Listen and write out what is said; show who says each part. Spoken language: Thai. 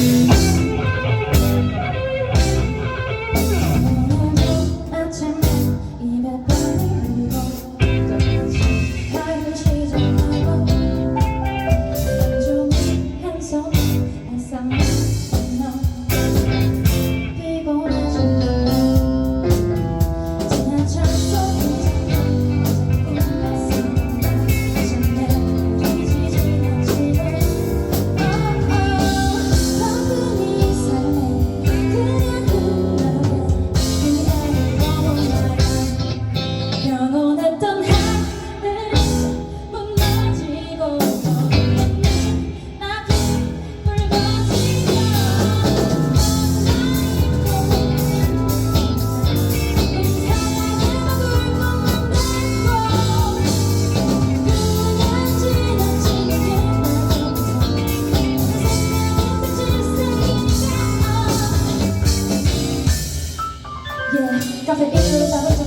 Speaker 1: you. Yeah, got the itch,